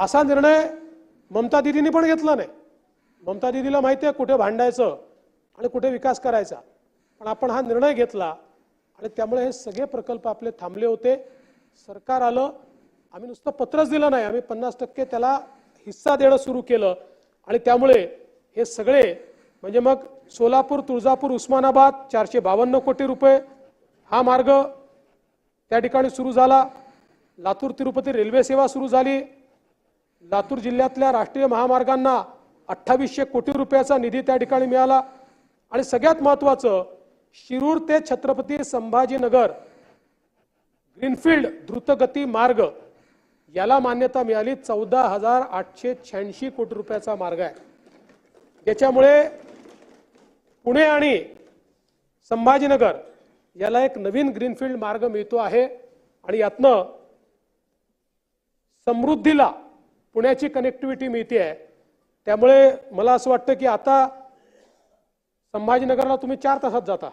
असा निर्णय ममता दिदींनी पण घेतला नाही. ममता दिदीला माहिती आहे कुठे भांडायचं आणि कुठे विकास करायचा. पण आपण हा निर्णय घेतला आणि त्यामुळे हे सगळे प्रकल्प आपले थांबले होते. सरकार आलं. आम्ही नुसतं पत्रच दिलं नाही. आम्ही पन्नास टक्के त्याला हिस्सा देणं सुरू केलं. आणि त्यामुळे हे सगळे म्हणजे मग सोलापूर तुळजापूर उस्मानाबाद चारशे बावन्न कोटी रुपये हा मार्ग त्या ठिकाणी सुरू झाला. लातूर तिरुपती रेल्वे सेवा सुरू झाली. लातूर जिल्ह्यातल्या राष्ट्रीय महामार्गांना अठ्ठावीसशे कोटी रुपयाचा निधी त्या ठिकाणी मिळाला. आणि सगळ्यात महत्त्वाचं शिरूर ते छत्रपती संभाजीनगर ग्रीनफील्ड द्रुतगती मार्ग याला मान्यता मिळाली. चौदा हजार आठशे शहाऐंशी कोटी रुपयाचा मार्ग आहे. याच्यामुळे पुणे आणि संभाजीनगर याला एक नवीन ग्रीनफील्ड मार्ग मिळतो आहे. आणि यातनं समृद्धीला पुण्याची कनेक्टिव्हिटी मिळते आहे त्यामुळे मला असं वाटतं की आता संभाजीनगरला तुम्ही चार तासात जाता.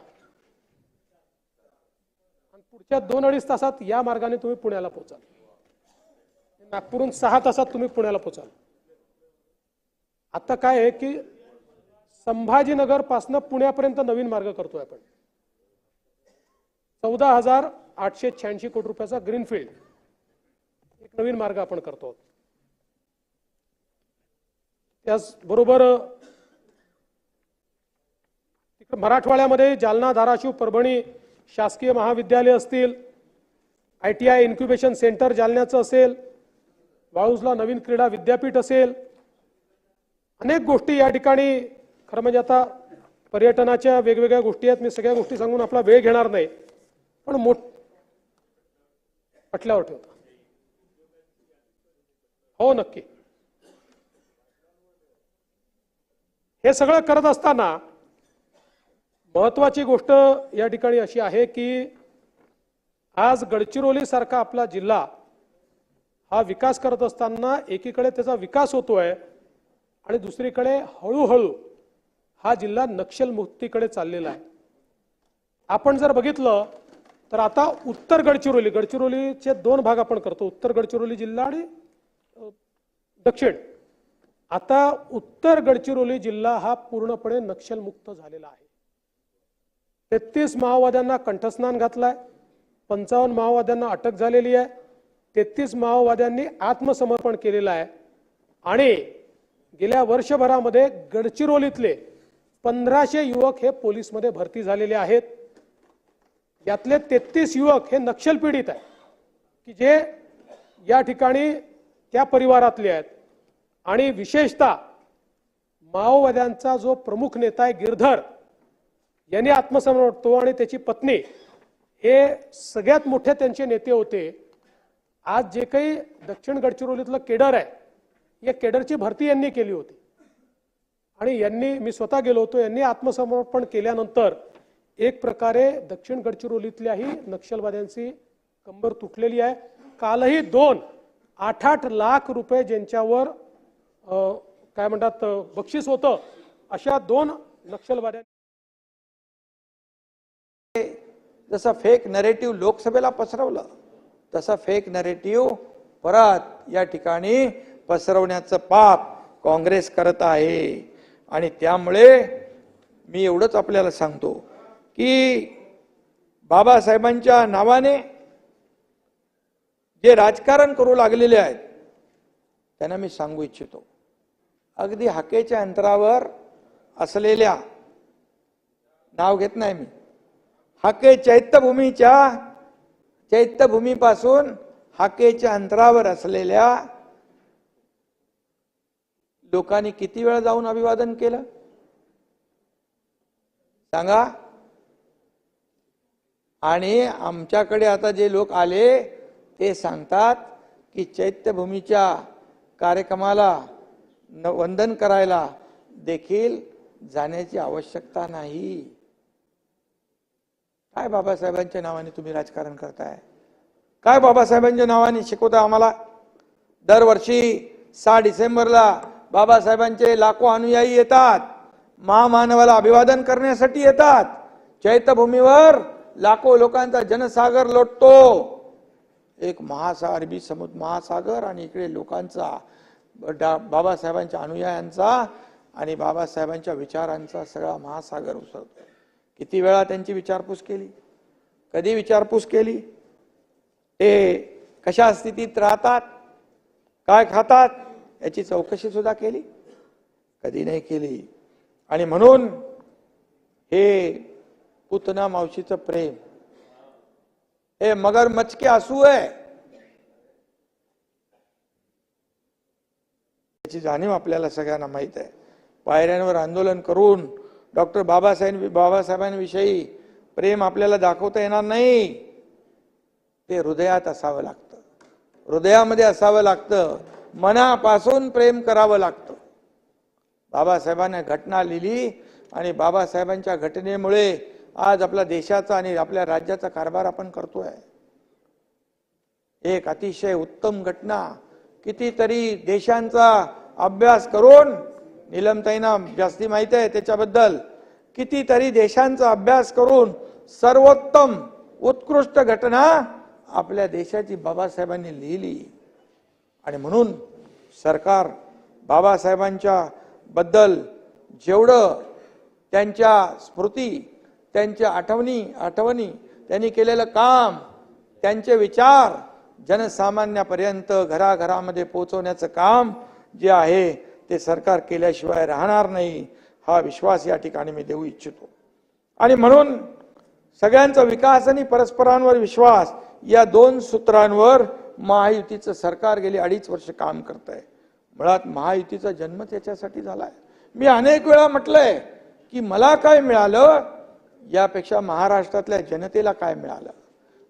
आणि पुढच्या दोन अडीच तासात या मार्गाने तुम्ही पुण्याला पोहोचाल. नागपूरहून सहा तासात तुम्ही पुण्याला पोचाल आता काय आहे की संभाजीनगरपासनं पुण्यापर्यंत नवीन मार्ग करतोय आपण. चौदा हजार आठशे शहाऐंशी कोटी रुपयाचा ग्रीनफील्ड. एक नवीन मार्ग आपण करतो. त्याचबरोबर तिकडे मराठवाड्यामध्ये जालना धाराशिव परभणी शासकीय महाविद्यालय असतील I T I incubation centre जालन्याचं असेल वाळूजला नवीन क्रीडा विद्यापीठ असेल अनेक गोष्टी या ठिकाणी खरं म्हणजे आता पर्यटनाच्या वेगवेगळ्या गोष्टी आहेत मी सगळ्या गोष्टी सांगून आपला वेळ घेणार नाही पण मोठ पटल्यावर ठेवता. हो नक्की. हे सगळं करत असताना महत्वाची गोष्ट या ठिकाणी अशी आहे की आज गडचिरोली सारखा आपला जिल्हा हा विकास करत असताना एकीकडे त्याचा विकास होतोय आणि दुसरीकडे हळूहळू हा जिल्हा नक्षलमुक्तीकडे चाललेला आहे. आपण जर बघितलं तर आता उत्तर गडचिरोली गडचिरोलीचे दोन भाग आपण करतो. उत्तर गडचिरोली जिल्हा आणि दक्षिण. आता उत्तर गडचिरोली जिल्हा हा पूर्णपणे नक्षलमुक्त झालेला आहे. तेहतीस माओवाद्यांना कंठस्नान घातलाय पंचावन्न माओवाद्यांना अटक झालेली आहे तेहतीस माओवाद्यांनी आत्मसमर्पण केलेलं आहे. आणि गेल्या वर्षभरामध्ये गडचिरोलीतले पंधराशे युवक हे पोलीसमध्ये भरती झालेले आहेत. यातले तेहतीस युवक हे नक्षल पीडित आहे की जे या ठिकाणी त्या परिवारातले आहेत. आणि विशेषतः माओवाद्यांचा जो प्रमुख नेता आहे गिरधर यांनी आत्मसमर्पण आणि त्याची पत्नी हे सगळ्यात मोठे त्यांचे नेते होते. आज जे काही दक्षिण गडचिरोलीतलं केडर आहे या केडरची भरती यांनी केली होती. आणि यांनी मी स्वतः गेलो होतो यांनी आत्मसमर्पण केल्यानंतर एक प्रकारे दक्षिण गडचिरोलीतल्याही नक्षलवाद्यांची कंबर तुटलेली आहे. कालही दोन आठ आठ लाख रुपये ज्यांच्यावर काय म्हणतात बक्षीस होतं अशा दोन नक्षलवाद्यांनी जसं फेक नरेटिव्ह लोकसभेला पसरवलं तसं फेक नरेटिव्ह परत या ठिकाणी पसरवण्याचं पाप काँग्रेस करत आहे. आणि त्यामुळे मी एवढंच आपल्याला सांगतो की बाबासाहेबांच्या नावाने जे राजकारण करू लागलेले आहेत त्यांना मी सांगू इच्छितो. अगदी हाकेच्या अंतरावर असलेल्या नाव घेत नाही मी हाके चैत्यभूमीच्या चैत्यभूमीपासून हाकेच्या अंतरावर असलेल्या लोकांनी किती वेळा जाऊन अभिवादन केलं? सांगा. आणि आमच्याकडे आता जे लोक आले ते सांगतात की चैत्यभूमीच्या कार्यक्रमाला न वंदन करायला देखील जाण्याची आवश्यकता नाही. काय बाबासाहेबांच्या नावाने तुम्ही राजकारण करताय? काय बाबासाहेबांच्या नावाने? शिकवता आम्हाला. दरवर्षी सहा डिसेंबरला बाबासाहेबांचे लाखो अनुयायी येतात. महामानवाला अभिवादन करण्यासाठी येतात. चैत्यभूमीवर लाखो लोकांचा जनसागर लोटतो. एक महासा अरबी समुद्र महासागर आणि इकडे लोकांचा डा- बाबासाहेबांच्या अनुयायांचा आणि बाबासाहेबांच्या विचारांचा सगळा महासागर उसळतो. किती वेळा त्यांची विचारपूस केली? कधी विचारपूस केली? ते कशा स्थितीत राहतात? काय खातात? याची चौकशी सुद्धा केली? कधी नाही केली. आणि म्हणून हे पुतना मावशीचं प्रेम हे मगर मचके असू आहे. याची जाणीव आपल्याला सगळ्यांना माहीत आहे. पायऱ्यांवर आंदोलन करून डॉक्टर बाबासाहेब बाबासाहेबांविषयी प्रेम आपल्याला दाखवता येणार नाही. ते हृदयात असावं लागतं. हृदयामध्ये असावं लागतं. मनापासून प्रेम करावं लागतं. बाबासाहेबांनी घटना लिहिली आणि बाबासाहेबांच्या घटनेमुळे आज आपल्या देशाचा आणि आपल्या राज्याचा कारभार आपण करतोय. एक अतिशय उत्तम घटना. कितीतरी देशांचा अभ्यास करून निलमताईंना जास्ती माहिती आहे त्याच्याबद्दल कितीतरी देशांचा अभ्यास करून सर्वोत्तम उत्कृष्ट घटना आपल्या देशाची बाबासाहेबांनी लिहिली. आणि म्हणून सरकार बाबासाहेबांच्या बद्दल जेवढं त्यांच्या स्मृती त्यांच्या आठवणी आठवणी त्यांनी केलेलं काम त्यांचे विचार जनसामान्यापर्यंत घराघरामध्ये पोहोचवण्याचं काम जे आहे ते सरकार केल्याशिवाय राहणार नाही हा विश्वास या ठिकाणी मी देऊ इच्छितो. आणि म्हणून सगळ्यांचा विकास आणि परस्परांवर विश्वास या दोन सूत्रांवर महायुतीचं सरकार गेली अडीच वर्ष काम करत आहे मुळात महायुतीचा जन्म त्याच्यासाठी झालाय. मी अनेक वेळा म्हटलंय की मला काय मिळालं यापेक्षा महाराष्ट्रातल्या जनतेला काय मिळालं?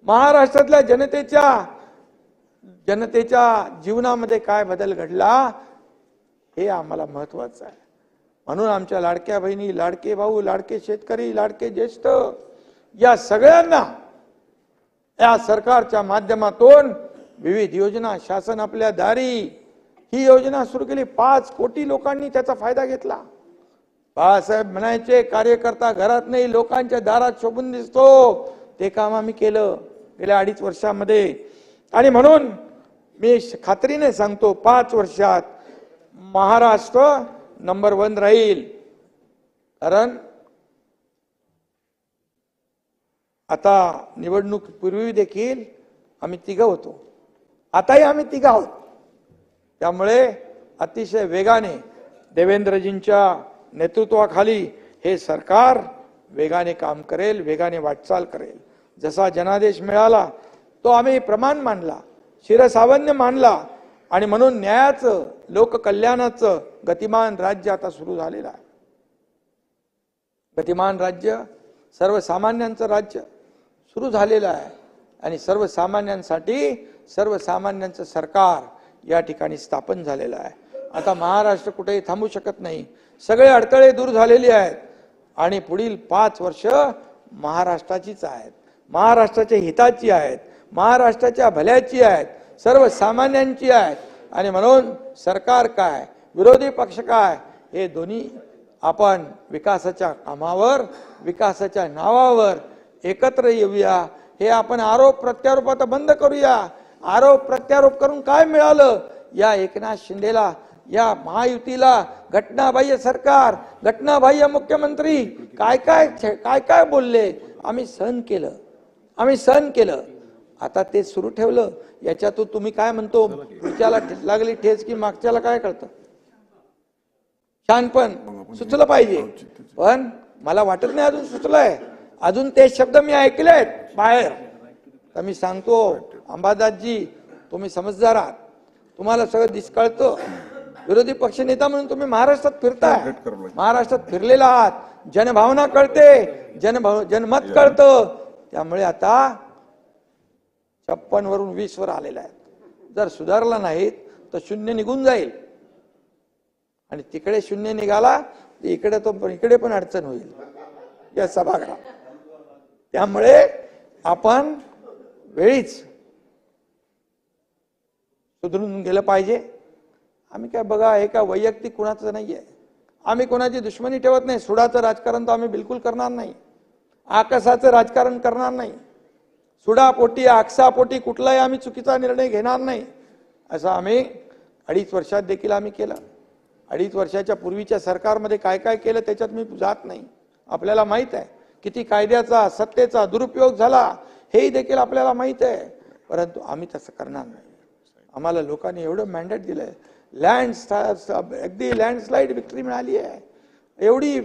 महाराष्ट्रातल्या जनतेच्या जनतेच्या जीवनामध्ये काय बदल घडला? हे आम्हाला महत्वाचं आहे. म्हणून आमच्या लाडक्या बहिणी लाडके भाऊ लाडके शेतकरी लाडके ज्येष्ठ या सगळ्यांना या सरकारच्या माध्यमातून विविध योजना शासन आपल्या दारी ही योजना सुरू केली. पाच कोटी लोकांनी त्याचा फायदा घेतला. बाळासाहेब म्हणायचे कार्यकर्ता घरात नाही लोकांच्या दारात शोभून दिसतो. ते काम आम्ही केलं गेल्या अडीच वर्षामध्ये. आणि म्हणून मी श- खात्रीने सांगतो पाच वर्षात महाराष्ट्र नंबर वन राहील. कारण आता निवडणूक पूर्वी देखील आम्ही तिघ होतो. आताही आम्ही तिघ आहोत. त्यामुळे अतिशय वेगाने देवेंद्रजींच्या नेतृत्वाखाली हे सरकार वेगाने काम करेल वेगाने वाटचाल करेल. जसा जनादेश मिळाला तो आम्ही प्रमाण मानला शिरसावन्य मानला आणि म्हणून न्यायाचं लोककल्याणाचं गतिमान राज्य आता सुरू झालेलं आहे. गतिमान राज्य सर्वसामान्यांचं राज्य सुरू झालेलं आहे. आणि सर्वसामान्यांसाठी सर्वसामान्यांचं सरकार या ठिकाणी स्थापन झालेलं आहे. आता महाराष्ट्र कुठेही थांबू शकत नाही. सगळे अडथळे दूर झालेले आहेत. आणि पुढील पाच वर्ष महाराष्ट्राचीच आहेत. महाराष्ट्राच्या हिताची आहेत. महाराष्ट्राच्या भल्याची आहेत. सर्वसामान्यांची आहेत आणि म्हणून सरकार काय विरोधी पक्ष काय हे दोन्ही आपण विकासाच्या कामावर विकासाच्या नावावर एकत्र येऊया. हे आपण आरोप प्रत्यारोप आता बंद करूया. आरोप प्रत्यारोप करून काय मिळालं? या एकनाथ शिंदेला या महायुतीला घटनाबाह्य सरकार घटनाबाह्य मुख्यमंत्री काय काय काय काय बोलले? आम्ही सहन केलं. आम्ही सहन केलं. आता ते सुरू ठेवलं याच्यातून तुम्ही काय म्हणतो पुढच्याला लागली ठेच की मागच्याला काय कळतं? छानपण सुचलं पाहिजे. पण मला वाटत नाही अजून सुचलंय. अजून ते शब्द मी ऐकलेत बाहेर. तर मी सांगतो अंबादासजी तुम्ही समजदार आहात. तुम्हाला सगळं दिस कळतं विरोधी पक्ष नेता म्हणून तुम्ही महाराष्ट्रात फिरताय. महाराष्ट्रात फिरलेला आहात. जनभावना कळते. जनभाव जनमत कळतं. त्यामुळे आता छप्पन वरून वीस वर आलेला आहे. जर सुधारला नाहीत तर शून्य निघून जाईल. आणि तिकडे शून्य निघाला तर इकडे तो पण इकडे पण अडचण होईल. या सभागृहात. त्यामुळे आपण वेळीच सुधरून गेलं पाहिजे. आम्ही काय बघा हे काय वैयक्तिक कुणाचं नाही आहे आम्ही कोणाची दुश्मनी ठेवत नाही. सुडाचं राजकारण तर आम्ही बिलकुल करणार नाही. आकाशाचं राजकारण करणार नाही. सुडापोटी आक्षापोटी कुठलाही आम्ही चुकीचा निर्णय घेणार नाही असं आम्ही अडीच वर्षात देखील आम्ही केलं. अडीच वर्षाच्या पूर्वीच्या सरकारमध्ये काय काय केलं त्याच्यात मी जात नाही. आपल्याला माहीत आहे किती कायद्याचा सत्तेचा दुरुपयोग झाला हेही देखील आपल्याला माहीत आहे. परंतु आम्ही तसं करणार नाही. आम्हाला लोकांनी एवढं मॅन्डेट दिलंय. लँड अगदी लँडस्लाईड विक्ट्री मिळाली आहे. एवढी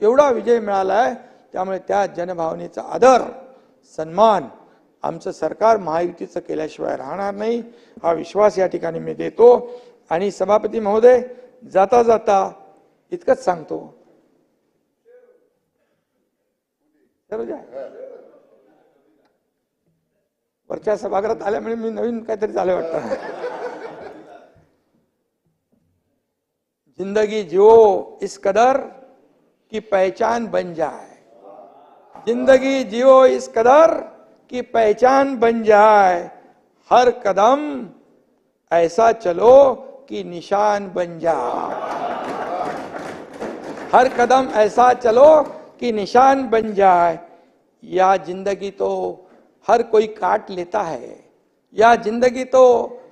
एवढा विजय मिळाला आहे त्यामुळे त्या जनभावनेचा आदर सन्मान आमचं सरकार महायुतीचं केल्याशिवाय राहणार नाही हा विश्वास या ठिकाणी मी देतो. आणि सभापती महोदय जाता जाता इतकंच सांगतो. वरच्या सभागृहात आल्यामुळे मी नवीन काहीतरी झालं वाटतं. जिंदगी जिओ इस कदर की पहचान बन जाए. ज़िंदगी जियो इस कदर की पहचान बन जाए। हर कदम ऐसा चलो कि निशान बन जाए। हर कदम ऐसा चलो कि निशान बन जाए। या ज़िंदगी तो हर कोई काट लेता है। या ज़िंदगी तो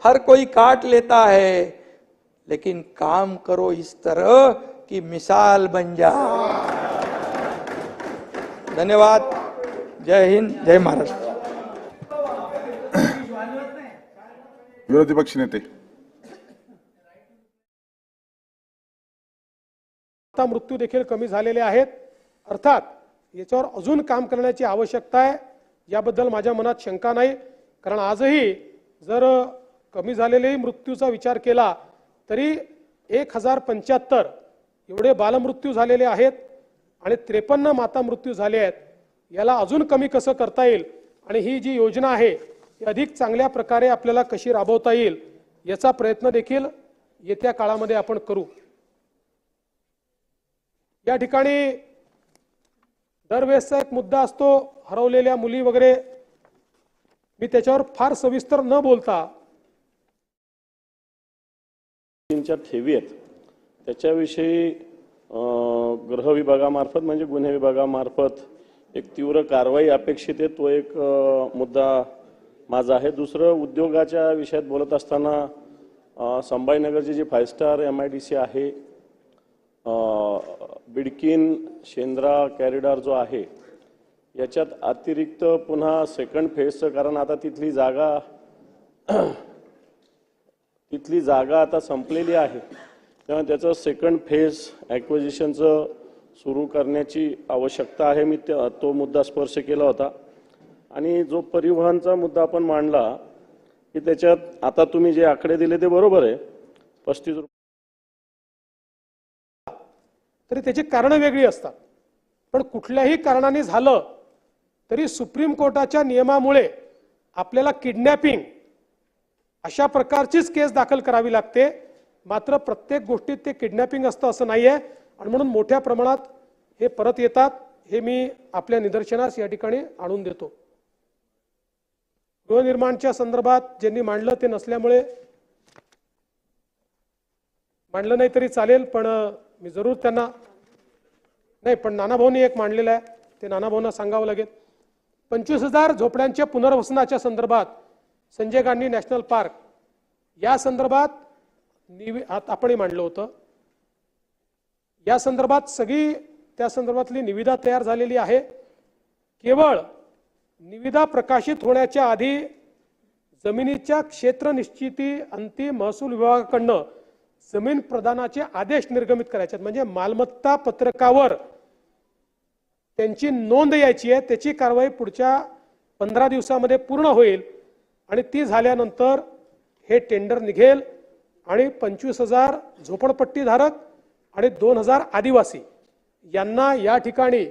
हर कोई काट लेता है। लेकिन काम करो इस तरह कि मिसाल बन जाए। धन्यवाद. जय हिंद जय महाराष्ट्र. विरोधी पक्षनेते आता मृत्यू देखील कमी झालेले आहेत. अर्थात याच्यावर अजून काम करण्याची आवश्यकता आहे. याबद्दल माझ्या मनात शंका नाही. कारण आजही जर कमी झालेलेही मृत्यूचा विचार केला तरी एक हजार पंच्याहत्तर एवढे बालमृत्यू झालेले आहेत. आणि त्रेपन्न माता मृत्यू झाले आहेत. याला अजून कमी कसं करता येईल? आणि ही जी योजना आहे ही अधिक चांगल्या प्रकारे आपल्याला कशी राबवता येईल याचा प्रयत्न देखील येत्या काळामध्ये आपण करू. या ठिकाणी दरवेळेसचा एक मुद्दा असतो हरवलेल्या मुली वगैरे. मी त्याच्यावर फार सविस्तर न बोलता ठेवी आहेत त्याच्याविषयी अं, गृह विभागामार्फत म्हणजे गुन्हे विभागामार्फत एक तीव्र कारवाई अपेक्षित आहे. तो एक मुद्दा माझा आहे. दुसरं उद्योगाच्या विषयात बोलत असताना अं, संभाजीनगरची जी five star M I D C आहे बिडकिन बिडकीन शेंद्रा कॅरिडॉर जो आहे याच्यात अतिरिक्त पुन्हा सेकंड फेजचं कारण आता तिथली जागा तिथली जागा आता संपलेली आहे. तेव्हा त्याचं सेकंड फेज ॲक्विजिशनचं सुरू करण्याची आवश्यकता आहे. मी त्या- तो मुद्दा स्पर्श केला होता. आणि जो परिवहनचा मुद्दा आपण मांडला की त्याच्यात आता तुम्ही जे आकडे दिले ते बरोबर आहे. पस्तीस रुपये. तरी त्याची कारणं वेगळी असतात. पण कुठल्याही कारणाने झालं तरी सुप्रीम कोर्टाच्या नियमामुळे आपल्याला किडनॅपिंग अशा प्रकारचीच केस दाखल करावी लागते. मात्र प्रत्येक गोष्टीत ते किडनॅपिंग असतं असं नाही आहे आणि म्हणून मोठ्या प्रमाणात हे परत येतात हे मी आपल्या निदर्शनास या ठिकाणी आणून देतो. गृहनिर्माणच्या संदर्भात ज्यांनी मांडलं ते नसल्यामुळे मांडलं नाही तरी चालेल पण मी जरूर त्यांना नाही पण नानाभाऊनी एक मांडलेलं आहे. ते नानाभाऊंना सांगावं लागेल. पंचवीस हजार झोपड्यांच्या पुनर्वसनाच्या संदर्भात संजय गांधी नॅशनल पार्क या संदर्भात निवि आपणही मांडलं होतं. या संदर्भात सगळी त्या संदर्भातली निविदा तयार झालेली आहे. केवळ निविदा प्रकाशित होण्याच्या आधी जमिनीच्या क्षेत्र निश्चिती अंतिम महसूल विभागाकडनं जमीन प्रदानाचे आदेश निर्गमित करायचे आहेत. म्हणजे मालमत्ता पत्रकावर त्यांची नोंद यायची आहे. त्याची कारवाई पुढच्या पंधरा दिवसामध्ये पूर्ण होईल आणि ती झाल्यानंतर हे टेंडर निघेल. आणि पंचवीस हजार झोपडपट्टीधारक आणि दोन हजार आदिवासी. यांना या ठिकाणी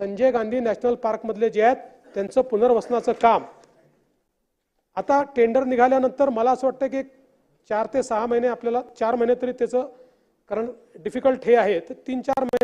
संजय गांधी नॅशनल पार्कमधले जे आहेत त्यांचं पुनर्वसनाचं काम. आता टेंडर निघाल्यानंतर मला असं वाटतं की चार ते सहा महिने आपल्याला चार महिने तरी त्याचं कारण डिफिकल्ट हे आहे तर तीन चार महिने